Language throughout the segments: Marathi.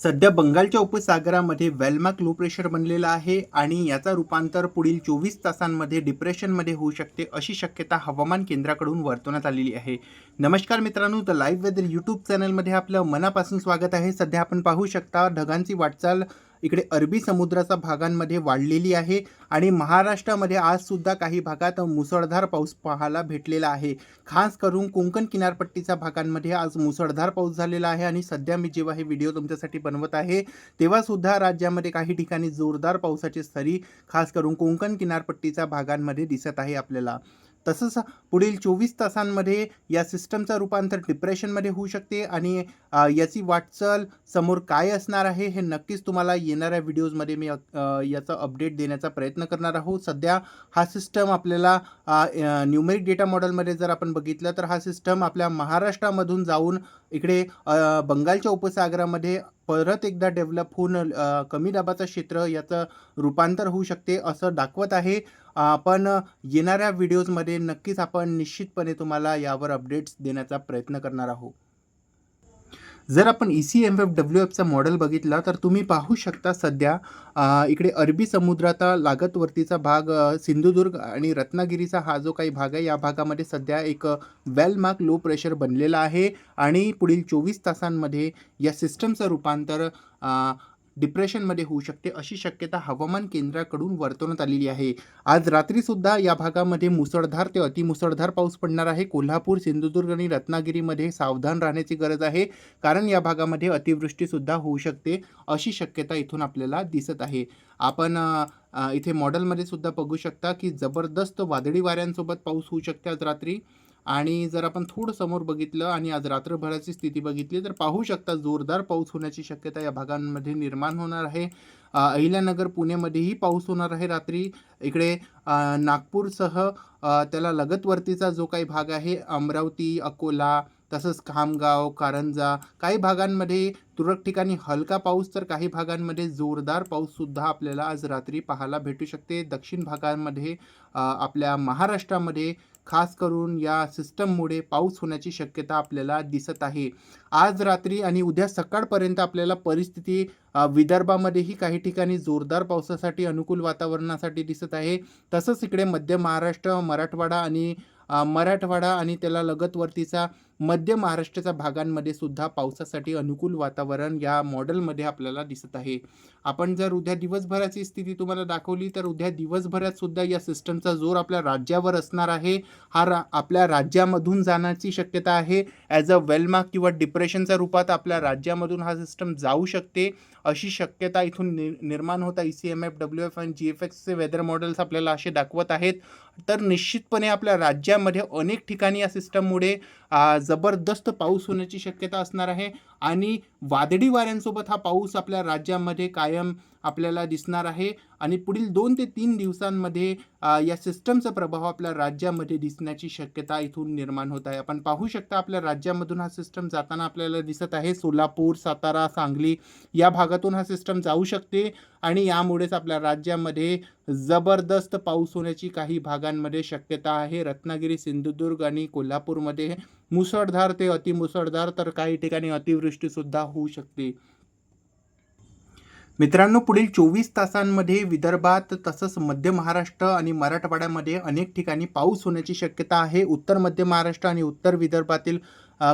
सध्या बंगालच्या उपसागरामध्ये वेलमार्क लो प्रेशर बनलेला आहे आणि याचा रूपांतर पुढील चोवीस तासांमध्ये डिप्रेशनमध्ये होऊ शकते अशी शक्यता हवामान केंद्राकडून वर्तवण्यात आलेली आहे. नमस्कार मित्रांनो द लाईव्ह वेदर यूट्यूब चॅनलमध्ये आपलं मनापासून स्वागत आहे. सध्या आपण पाहू शकता ढगांची वाटचाल इकडे अरबी समुद्राच्या भागांमध्ये वाढलेली आहे आणि महाराष्ट्रामध्ये आजसुद्धा काही भागात मुसळधार पाऊस पाहायला भेटलेला आहे. खास करून कोकण किनारपट्टीच्या भागांमध्ये आज मुसळधार पाऊस झालेला आहे आणि सध्या मी जेव्हा हे व्हिडिओ तुमच्यासाठी बनवत आहे तेव्हासुद्धा राज्यामध्ये काही ठिकाणी जोरदार पावसाची सरी खास करून कोकण किनारपट्टीच्या भागांमध्ये दिसत आहे आपल्याला. तसंच पुढील चोवीस तासांमध्ये या सिस्टमचं रूपांतर डिप्रेशनमध्ये होऊ शकते आणि याची वाटचाल समोर काय असणार आहे हे नक्कीच तुम्हाला येणाऱ्या व्हिडिओजमध्ये मी याचा अपडेट देण्याचा प्रयत्न करणार आहोत. सध्या हा सिस्टम आपल्याला न्यूमेरिक डेटा मॉडेलमध्ये जर आपण बघितलं तर हा सिस्टम आपल्या महाराष्ट्रामधून जाऊन इकडे बंगालच्या उपसागरामध्ये परत एकदा डेव्हलप होऊन कमी दाबाचं क्षेत्र याचं रूपांतर होऊ शकते असं दाखवत आहे. आपण पण येणाऱ्या व्हिडिओजमध्ये नक्कीच आपण निश्चितपणे तुम्हाला यावर अपडेट्स देण्याचा प्रयत्न करणार आहोत. जर आपण E C M F W एफचा model बघितला तर तुम्ही पाहू शकता सध्या इकडे अरबी समुद्राचा लागतवरतीचा भाग सिंधुदुर्ग आणि रत्नागिरीचा हा जो काही भाग आहे या भागामध्ये सध्या एक वेलमार्क लो प्रेशर बनलेला आहे. आणि पुढील चोवीस तासांमध्ये या सिस्टमचं रूपांतर डिप्रेशनमध्ये होऊ शकते अशी शक्यता हवामान केंद्राकडून वर्तवण्यात आलेली आहे. आज रात्रीसुद्धा या भागामध्ये मुसळधार ते अतिमुसळधार पाऊस पडणार आहे. कोल्हापूर सिंधुदुर्ग आणि रत्नागिरीमध्ये सावधान राहण्याची गरज आहे. कारण या भागामध्ये अतिवृष्टीसुद्धा होऊ शकते अशी शक्यता इथून आपल्याला दिसत आहे. आपण इथे मॉडेलमध्ये सुद्धा बघू शकता की जबरदस्त वादळी वाऱ्यांसोबत पाऊस होऊ शकते आज रात्री. आणि जर आपण थोडं समोर बघितलं आणि आज रात्रभराची स्थिती बघितली तर पाहू शकता जोरदार पाऊस होण्याची शक्यता या भागांमध्ये निर्माण होणार आहे. अहिल्यानगर पुणेमध्येही पाऊस होणार आहे रात्री. इकडे नागपूरसह त्याला लगतवरतीचा जो काही भाग आहे अमरावती अकोला तसंच खामगाव कारंजा काही भागांमध्ये तुरळक ठिकाणी हलका पाऊस तर काही भागांमध्ये जोरदार पाऊससुद्धा आपल्याला आज रात्री पाहायला भेटू शकते. दक्षिण भागांमध्ये आपल्या महाराष्ट्रामध्ये खास करून या सिस्टममुळे पाऊस होण्याची शक्यता आपल्याला दिसत आहे. आज रात्री आणि उद्या सकाळपर्यंत आपल्याला परिस्थिती विदर्भामध्येही काही ठिकाणी जोरदार पावसासाठी अनुकूल वातावरणासाठी दिसत आहे. तसंच इकडे मध्य महाराष्ट्र मराठवाडा आणि मराठवाडा आणि त्याला लगतवरतीचा मध्य महाराष्ट्राच्या भागांमध्ये सुद्धा पावसासाठी अनुकूल वातावरण या मॉडेलमध्ये आपल्याला दिसत आहे. आपण जर उद्या दिवसभराची स्थिती तुम्हाला दाखवली तर उद्या दिवसभरात सुद्धा या सिस्टमचा जोर आपल्या राज्यावर असणार आहे. हा रा आपल्या राज्यामधून जाण्याची शक्यता आहे. ॲज अ वेलमार्क किंवा डिप्रेशनच्या रूपात आपल्या राज्यामधून हा सिस्टम जाऊ शकते. अशी शक्यता इथून नि निर्माण होता E C M F W F आणि जी एफ एक्सचे वेदर मॉडेल्स आपल्याला असे दाखवत आहेत. तर निश्चितपणे आपल्या राज्यामध्ये अनेक ठिकाणी या सिस्टममुळे आज जबरदस्त पाऊस होण्याची शक्यता असणार आहे. आणि वादळी वाऱ्यांसोबत हा पाऊस आपल्या राज्यामध्ये कायम आपल्याला दिसणार आहे आणि पुढील दोन ते तीन दिवसांमध्ये या सिस्टमचा प्रभाव आपल्या राज्यामध्ये दिसण्याची शक्यता इथून निर्माण होत आहे. आपण पाहू शकता आपल्या राज्यामधून हा सिस्टम जाताना आपल्याला दिसत आहे. सोलापूर सातारा सांगली या भागातून हा सिस्टम जाऊ शकते आणि यामुळेच आपल्या राज्यामध्ये जबरदस्त पाऊस होण्याची काही भागांमध्ये शक्यता आहे. रत्नागिरी सिंधुदुर्ग आणि कोल्हापूरमध्ये मुसळधार ते अतिमुसळधार तर काही ठिकाणी अतिवृष्टीसुद्धा होऊ शकते. मित्रांनो पुढील चोवीस तासांमध्ये विदर्भात तसंच मध्य महाराष्ट्र आणि मराठवाड्यामध्ये अनेक ठिकाणी पाऊस होण्याची शक्यता आहे. उत्तर मध्य महाराष्ट्र आणि उत्तर विदर्भातील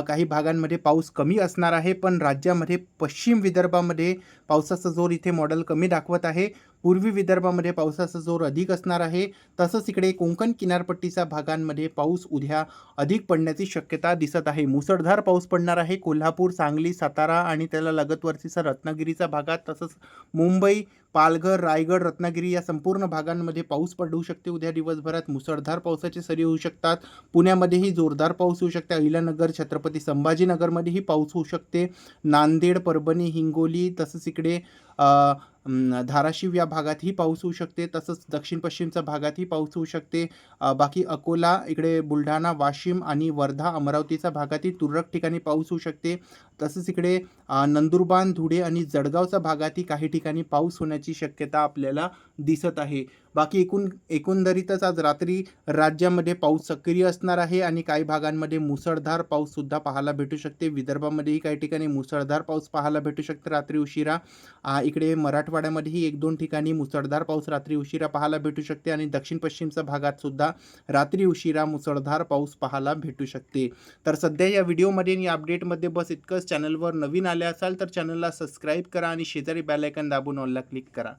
काही भागांमध्ये पाऊस कमी असणार आहे पण राज्यामध्ये पश्चिम विदर्भामध्ये पावसाचा जोर इथे मॉडेल कमी दाखवत आहे. पूर्वी विदर्भामध्ये पावसाचा जोर अधिक असणार आहे. तसंच इकडे कोकण किनारपट्टीच्या भागांमध्ये पाऊस उद्या अधिक पडण्याची शक्यता दिसत आहे. मुसळधार पाऊस पडणार आहे. कोल्हापूर सांगली सातारा आणि त्याला लगतवरतीचा रत्नागिरीचा भागात तसंच मुंबई पालघर रायगड रत्नागिरी या संपूर्ण भागांमध्ये पाऊस पडू शकते. उद्या दिवसभरात मुसळधार पावसाचे सरी होऊ शकतात. पुण्यामध्येही जोरदार पाऊस होऊ शकते. अहिल्यानगर छत्रपती संभाजीनगरमध्येही पाऊस होऊ शकते. नांदेड परभणी हिंगोली तसंच इकडे धाराशिव या भागातही पाऊस होऊ शकते तसंच दक्षिण पश्चिमच्या भागातही पाऊस होऊ शकते. बाकी अकोला इकडे बुलढाणा वाशिम आणि वर्धा अमरावतीच्या भागातही तुरळक ठिकाणी पाऊस होऊ शकते. तसंच इकडे नंदुरबार धुळे आणि जळगावच्या भागातही काही ठिकाणी पाऊस होण्याची शक्यता आपल्याला दिसत आहे. बाकी एकूण एकंदरीतच आज रात्री राज्यामध्ये पाऊस सक्रिय असणार आहे आणि काही भागांमध्ये मुसळधार पाऊससुद्धा पाहायला भेटू शकते. विदर्भामध्येही काही ठिकाणी मुसळधार पाऊस पाहायला भेटू शकते रात्री उशिरा. इकडे मराठवाड्यामध्येही एक दोन ठिकाणी मुसळधार पाऊस रात्री उशिरा पाहायला भेटू शकते आणि दक्षिण पश्चिमच्या भागात सुद्धा रात्री उशिरा मुसळधार पाऊस पाहायला भेटू शकते. तर सध्या या व्हिडिओमध्ये आणि या अपडेटमध्ये बस इतकंच. चॅनलवर नवीन आले असाल तर चॅनलला सबस्क्राईब करा आणि शेजारी बॅलायकन आयकन दाबून ऑलला क्लिक करा.